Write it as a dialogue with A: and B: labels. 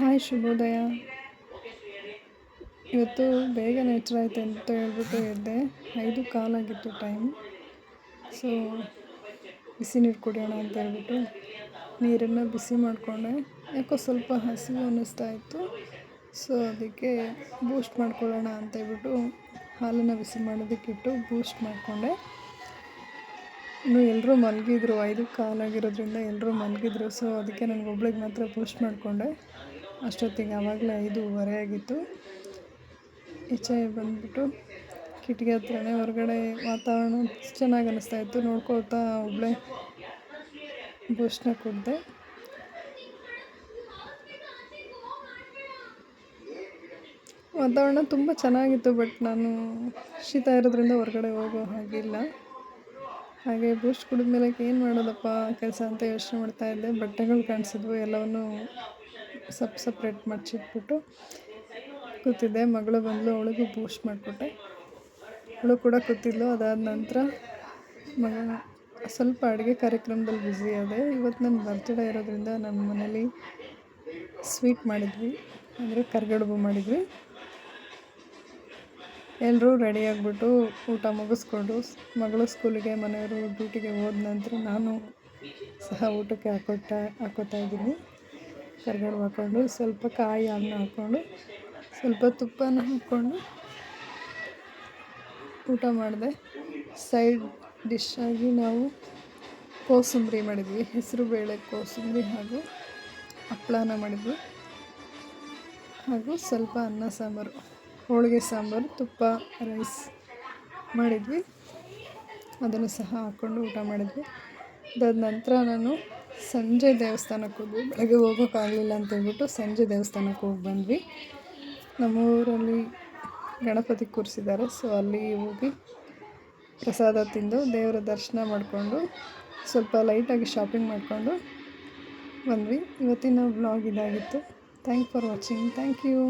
A: Hi ಶುಭೋದಯ. ಇವತ್ತು ಬೇಗ ಎಚ್ಚರ ಆಯ್ತು ಅಂತ ಹೇಳ್ಬಿಟ್ಟು ಎದ್ದೆ. ಐದು ಕಾಲಾಗಿತ್ತು ಟೈಮ್ ಸೊ ಬಿಸಿ ನೀರು ಕುಡಿಯೋಣ ಅಂತ ಹೇಳ್ಬಿಟ್ಟು ನೀರನ್ನು ಬಿಸಿ ಮಾಡಿಕೊಂಡೆ. ಯಾಕೋ ಸ್ವಲ್ಪ ಹಸಿವು ಅನ್ನಿಸ್ತಾ ಇತ್ತು. ಸೊ ಅದಕ್ಕೆ ಬೂಸ್ಟ್ ಮಾಡ್ಕೊಳ್ಳೋಣ ಅಂತ ಹೇಳ್ಬಿಟ್ಟು ಹಾಲನ್ನು ಬಿಸಿ ಮಾಡೋದಕ್ಕಿಟ್ಟು ಬೂಸ್ಟ್ ಮಾಡಿಕೊಂಡೆ. ಇನ್ನು ಎಲ್ಲರೂ ಮಲಗಿದ್ರು. ಐದು ಕಾಲಾಗಿರೋದ್ರಿಂದ ಎಲ್ಲರೂ ಮಲಗಿದ್ರು. ಸೊ ಅದಕ್ಕೆ ನನಗೆ ಒಬ್ಳಿಗೆ ಮಾತ್ರ ಬೂಸ್ಟ್ ಮಾಡಿಕೊಂಡೆ. ಅಷ್ಟೊತ್ತಿಗೆ ಆವಾಗಲೇ ಐದೂವರೆ ಆಗಿತ್ತು. ಈಚೆ ಬಂದ್ಬಿಟ್ಟು ಕಿಟಕಿ ಹತ್ರನೇ ಹೊರಗಡೆ ವಾತಾವರಣ ಚೆನ್ನಾಗಿ ಅನ್ನಿಸ್ತಾ ಇತ್ತು. ನೋಡ್ಕೊಳ್ತಾ ಒಬ್ಬಳೆ ಬೂಸ್ಟ್ನ ಕುಡಿದೆ. ವಾತಾವರಣ ತುಂಬ ಚೆನ್ನಾಗಿತ್ತು, ಬಟ್ ನಾನು ಶೀತ ಇರೋದ್ರಿಂದ ಹೊರಗಡೆ ಹೋಗೋ ಹಾಗಿಲ್ಲ. ಹಾಗೆ ಬೂಸ್ಟ್ ಕುಡಿದ ಮೇಲೆ ಏನು ಮಾಡೋದಪ್ಪ, ಕೆಲಸ ಅಂತ ಯೋಚನೆ ಮಾಡ್ತಾ ಇದ್ದೆ. ಬಟ್ಟೆಗಳು ಕಾಣಿಸಿದ್ವು, ಎಲ್ಲವನ್ನು ಸಪ್ ಸಪ್ರೇಟ್ ಮಡ್ಚಿಟ್ಬಿಟ್ಟು ಕೂತಿದ್ದೆ. ಮಗಳು ಬಂದಳು ಅವಳಿಗೂ ಬೂಸ್ಟ್ ಮಾಡಿಕೊಟ್ಟೆ. ಅವಳು ಕೂಡ ಕೂತಿದ್ಲು. ಅದಾದ ನಂತರ ಮಗ ಸ್ವಲ್ಪ ಅಡುಗೆ ಕಾರ್ಯಕ್ರಮದಲ್ಲಿ ಬ್ಯುಸಿ ಆದೆ. ಇವತ್ತು ನನ್ನ ಬರ್ತ್ಡೇ ಇರೋದ್ರಿಂದ ನಮ್ಮ ಮನೇಲಿ ಸ್ವೀಟ್ ಮಾಡಿದ್ವಿ. ಅಂದರೆ ಕರ್ಗಡುಬು ಮಾಡಿದ್ವಿ. ಎಲ್ಲರೂ ರೆಡಿ ಆಗಿಬಿಟ್ಟು ಊಟ ಮುಗಿಸ್ಕೊಂಡು ಮಗಳು ಸ್ಕೂಲಿಗೆ, ಮನೆಯವರು ಡ್ಯೂಟಿಗೆ ಹೋದ ನಂತರ ನಾನು ಸಹ ಊಟಕ್ಕೆ ಹಾಕೋತಾ ಹಾಕೋತಾ ಇದ್ದೀನಿ. ಕರ್ಗಡುಬು ಹಾಕ್ಕೊಂಡು ಸ್ವಲ್ಪ ಕಾಯಿ ಅನ್ನ ಹಾಕ್ಕೊಂಡು ಸ್ವಲ್ಪ ತುಪ್ಪನ ಹಾಕ್ಕೊಂಡು ಊಟ ಮಾಡಿದೆ. ಸೈಡ್ ಡಿಶ್ ಆಗಿ ನಾವು ಕೋಸಂಬರಿ ಮಾಡಿದ್ವಿ. ಹೆಸರು ಬೇಳೆ ಕೋಸಂಬರಿ ಹಾಗೂ ಹಪ್ಪಳನ ಮಾಡಿದ್ವಿ. ಹಾಗೂ ಸ್ವಲ್ಪ ಅನ್ನ ಸಾಂಬಾರು, ಹೋಳಿಗೆ ಸಾಂಬಾರು, ತುಪ್ಪ, ರೈಸ್ ಮಾಡಿದ್ವಿ. ಅದನ್ನು ಸಹ ಹಾಕ್ಕೊಂಡು ಊಟ ಮಾಡಿದ್ವಿ. ಅದಾದ ನಂತರ ನಾನು ಸಂಜೆ ದೇವಸ್ಥಾನಕ್ಕೆ ಹೋದ್ವಿ. ಬೆಳಗ್ಗೆ ಹೋಗೋಕ್ಕಾಗಲಿಲ್ಲ ಅಂತೇಳ್ಬಿಟ್ಟು ಸಂಜೆ ದೇವಸ್ಥಾನಕ್ಕೆ ಹೋಗಿ ಬಂದ್ವಿ. ನಮ್ಮೂರಲ್ಲಿ ಗಣಪತಿ ಕೂರಿಸಿದ್ದಾರೆ. ಸೊ ಅಲ್ಲಿ ಹೋಗಿ ಪ್ರಸಾದ ತಿಂದು ದೇವರ ದರ್ಶನ ಮಾಡಿಕೊಂಡು ಸ್ವಲ್ಪ ಲೈಟಾಗಿ ಶಾಪಿಂಗ್ ಮಾಡಿಕೊಂಡು ಬಂದ್ವಿ. ಇವತ್ತಿನ ವ್ಲಾಗ್ ಇದಾಗಿತ್ತು. Thank for watching thank you